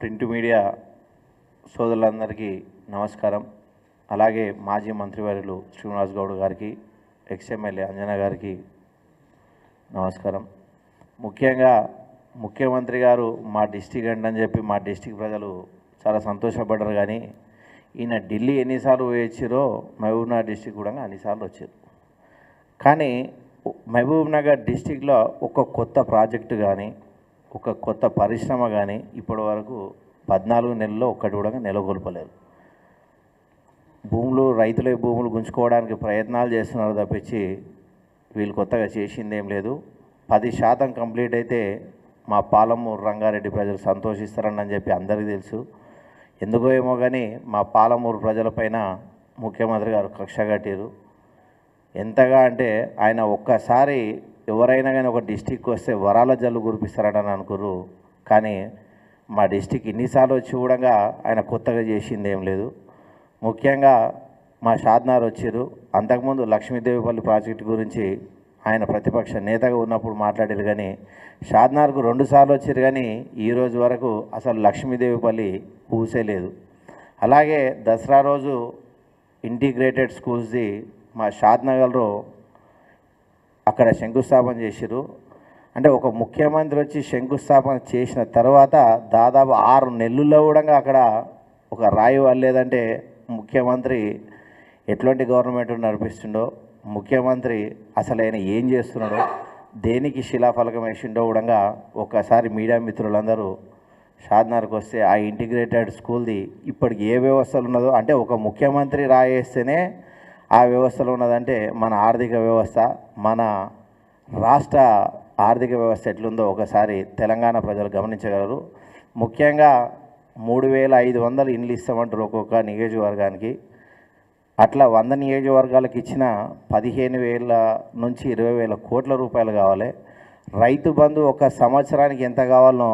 Print media సోదరులందరికీ నమస్కారం. అలాగే మాజీ మంత్రివర్యులు శ్రీనివాస్ గౌడ్ గారికి ఎక్స్ఎమ్మెల్యే అంజనా గారికి నమస్కారం. ముఖ్యంగా ముఖ్యమంత్రి గారు మా డిస్టిక్ అండి అని చెప్పి మా డిస్టిక్ ప్రజలు చాలా సంతోషపడ్డారు కానీ ఈయన ఢిల్లీ ఎన్నిసార్లు వేయించారో మహబూబ్నగర్ డిస్టిక్ కూడా అన్నిసార్లు వచ్చారు. కానీ మహబూబ్ నగర్ డిస్టిక్లో ఒక కొత్త ప్రాజెక్టు కానీ ఒక కొత్త పరిశ్రమ కానీ ఇప్పటి వరకు పద్నాలుగు నెలల్లో ఒక్కటి కూడా నెలకొల్పలేదు. భూములు రైతుల భూములు గుంజుకోవడానికి ప్రయత్నాలు చేస్తున్నారు తప్పించి వీళ్ళు కొత్తగా చేసింది ఏం లేదు. పది శాతం కంప్లీట్ అయితే మా పాలమూరు రంగారెడ్డి ప్రజలు సంతోషిస్తారని అని చెప్పి అందరికీ తెలుసు. ఎందుకో ఏమో కానీ మా పాలమూరు ప్రజలపైన ముఖ్యమంత్రి గారు కక్ష కట్టారు ఎంతగా అంటే ఆయన ఒక్కసారి ఎవరైనా కానీ ఒక డిస్టిక్ వస్తే వరాల జల్లు కురిపిస్తారని అనుకురు కానీ మా డిస్టిక్ ఇన్నిసార్లు వచ్చి కూడా ఆయన కొత్తగా చేసింది ఏం లేదు. ముఖ్యంగా మా షాద్నార్ వచ్చారు అంతకుముందు లక్ష్మీదేవిపల్లి ప్రాజెక్టు గురించి ఆయన ప్రతిపక్ష నేతగా ఉన్నప్పుడు మాట్లాడారు కానీ షాద్నార్కు రెండుసార్లు వచ్చారు కానీ ఈ రోజు వరకు అసలు లక్ష్మీదేవిపల్లి పూసే లేదు. అలాగే దసరా రోజు ఇంటిగ్రేటెడ్ స్కూల్స్ది మా షాద్నగర్లో అక్కడ శంకుస్థాపన చేసిరు అంటే ఒక ముఖ్యమంత్రి వచ్చి శంకుస్థాపన చేసిన తర్వాత దాదాపు ఆరు నెలల్లో కూడా అక్కడ ఒక రాయి వల్లేదంటే ముఖ్యమంత్రి ఎట్లాంటి గవర్నమెంట్ నడిపిస్తుండో ముఖ్యమంత్రి అసలు ఆయన ఏం చేస్తున్నాడో దేనికి శిలాఫలకం వేసిండో కూడా ఒక్కసారి మీడియా మిత్రులందరూ షాద్నార్కి వస్తే ఆ ఇంటిగ్రేటెడ్ స్కూల్ది ఇప్పటికి ఏ వ్యవస్థలు ఉన్నదో అంటే ఒక ముఖ్యమంత్రి రాయేస్తేనే ఆ వ్యవస్థలో ఉన్నదంటే మన ఆర్థిక వ్యవస్థ మన రాష్ట్ర ఆర్థిక వ్యవస్థ ఎట్లుందో ఒకసారి తెలంగాణ ప్రజలు గమనించగలరు. ముఖ్యంగా మూడు వేల ఐదు వందలు ఇండ్లు ఇస్తామంటారు ఒక్కొక్క నియోజకవర్గానికి. అట్లా వంద నియోజకవర్గాలకు ఇచ్చిన పదిహేను వేల నుంచి ఇరవై వేల కోట్ల రూపాయలు కావాలి. రైతు బంధు ఒక సంవత్సరానికి ఎంత కావాలనో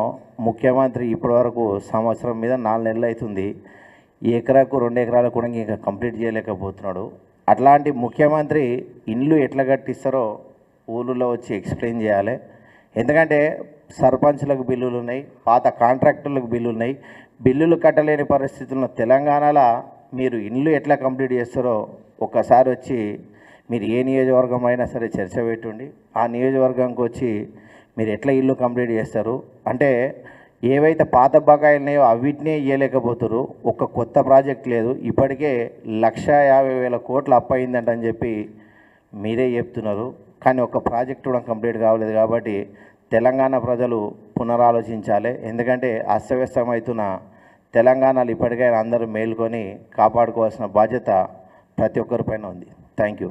ముఖ్యమంత్రి ఇప్పటివరకు సంవత్సరం మీద నాలుగు నెలలు అవుతుంది. ఎకరాకు రెండు ఎకరాలు కూడా ఇంకా కంప్లీట్ చేయలేకపోతున్నాడు. అట్లాంటి ముఖ్యమంత్రి ఇండ్లు ఎట్లా కట్టిస్తారో ఊళ్ళో వచ్చి ఎక్స్ప్లెయిన్ చేయాలి. ఎందుకంటే సర్పంచ్లకు బిల్లులు ఉన్నాయి పాత కాంట్రాక్టర్లకు బిల్లులు ఉన్నాయి. బిల్లులు కట్టలేని పరిస్థితుల్లో తెలంగాణలో మీరు ఇండ్లు ఎట్లా కంప్లీట్ చేస్తారో ఒక్కసారి వచ్చి మీరు ఏ నియోజకవర్గం అయినా సరే చర్చ పెట్టుండి ఆ నియోజకవర్గంకి వచ్చి మీరు ఎట్లా ఇల్లు కంప్లీట్ చేస్తారు? అంటే ఏవైతే పాత బకాయిలు ఉన్నాయో అవిటినే ఇవ్వలేకపోతారు ఒక కొత్త ప్రాజెక్ట్ లేదు. ఇప్పటికే లక్ష యాభై వేల కోట్లు అప్పయిందంట అని చెప్పి మీరే చెప్తున్నారు. కానీ ఒక ప్రాజెక్ట్ కూడా కంప్లీట్ కావలేదు కాబట్టి తెలంగాణ ప్రజలు పునరాలోచించాలి. ఎందుకంటే అస్తవ్యస్తమవుతున్న తెలంగాణలో ఇప్పటికైనా అందరూ మేల్కొని కాపాడుకోవాల్సిన బాధ్యత ప్రతి ఒక్కరిపైన ఉంది. Thank you